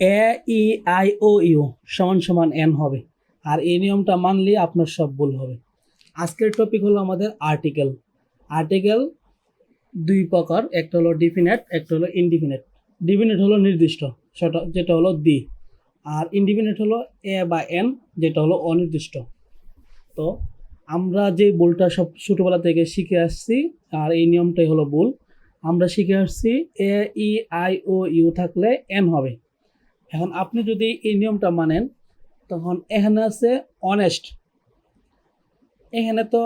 A, E, I, O, you সমান সমান N হবে। আর এই নিয়মটা মানলে আপনার সব ভুল হবে। আজকের টপিক হলো আমাদের আর্টিকেল আর্টিকেল দুই প্রকার, একটা হলো ডিফিনেট একটা হলো ইনডিফিনেট ডিফিনেট হলো নির্দিষ্ট, সেটা যেটা হলো দি। আর ইনডিফিনেট হলো এ বা এন, যেটা হলো অনির্দিষ্ট। তো আমরা যে ভুলটা সব ছোটোবেলা থেকে শিখে আসছি, আর এই নিয়মটাই হলো ভুল। আমরা শিখে আসছি A, E, I, O, U থাকলে এন হবে। এখন আপনি যদি এই নিয়মটা মানেন, তখন এখানে আছে অনেস্ট এখানে তো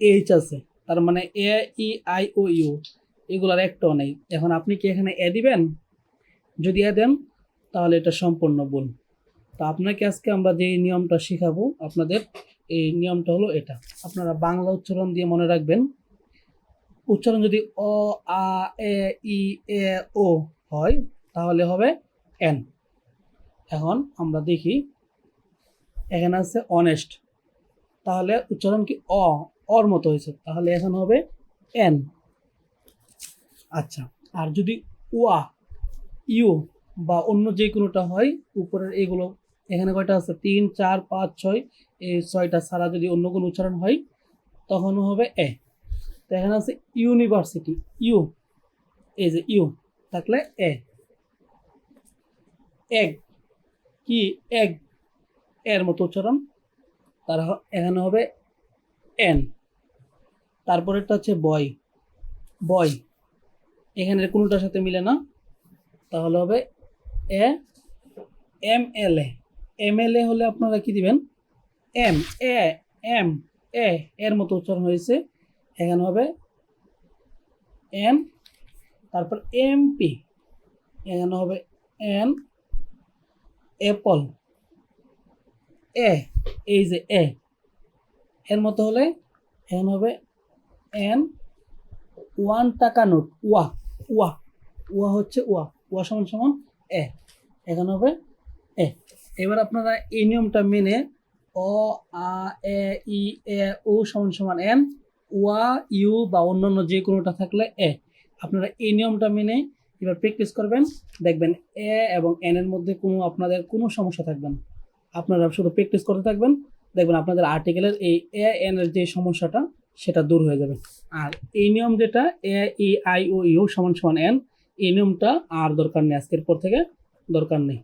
এইচ আছে, তার মানে এ ই আই ও ইউ এগুলার একটাও নেই। এখন আপনি কি এখানে এ দিবেন? যদি এ দেন, তাহলে এটা সম্পূর্ণ ভুল। তো আপনাকে আজকে আমরা যে নিয়মটা শেখাবো, আপনাদের এই নিয়মটা হলো এটা। আপনারা বাংলা উচ্চারণ দিয়ে মনে রাখবেন। উচ্চারণ যদি অ, আ, এ, ই, এ, ও হয়, তাহলে হবে এন এখন আমরা দেখি এখানে আছে অনেস্ট তাহলে উচ্চারণ কি অ? অর মতো হয়েছে। তাহলে এখন হবে এন আচ্ছা আর যদি ওয়া ইউ বা অন্য যে কোনোটা হয়, উপরের এগুলো, এখানে কয়টা আছে? তিন, চার, পাঁচ, ছয়, এই ছয়টা ছাড়া যদি অন্য কোনো উচ্চারণ হয়, তখনও হবে এ। তো এখানে আছে ইউনিভার্সিটি, ইউ, এই যে ইউ, থাকলে এ। এগ কি এগ এর মতো উচ্চারণ? তার এখানে হবে এন তারপরেরটা হচ্ছে বয় বয় এখানে কোনোটার সাথে মিলে না? তাহলে হবে এ, এম, এল, এ, এম, এল, এ হলে আপনারা কি দিবেন? এম, এ এম, এ এর মতো উচ্চারণ হয়েছে। এখানে হবে এম তারপর এম পি এখানে হবে এন অ্যাপল এ এই যে এ এর মতো হলে এখানে হবে এন ওয়ান টাকা নোট, ওয়া ওয়া ওয়া হচ্ছে ওয়া ওয়া সমান সমান এ এখানে হবে এ এবার আপনারা এই নিয়মটা মেনে অ, আ, এ, ই, এ, ও সমান সমান এন ওয়া, ইউ বা অন্যান্য যে কোনোটা থাকলে এ আপনারা এই নিয়মটা মেনে এবার প্র্যাকটিস করবেন, দেখবেন এ এবং এন এর মধ্যে কোনো আপনাদের কোনো সমস্যা থাকবে না। আপনারা শুধু প্র্যাকটিস করতে থাকবেন, দেখবেন আপনাদের আর্টিকেলের এই এ এন এর যে সমস্যাটা, সেটা দূর হয়ে যাবে। আর এই নিয়ম যেটা এ ই আই ও ইউ সমান সমান এন এই নিয়মটা আর দরকার নেই, আজকের পর থেকে দরকার নেই।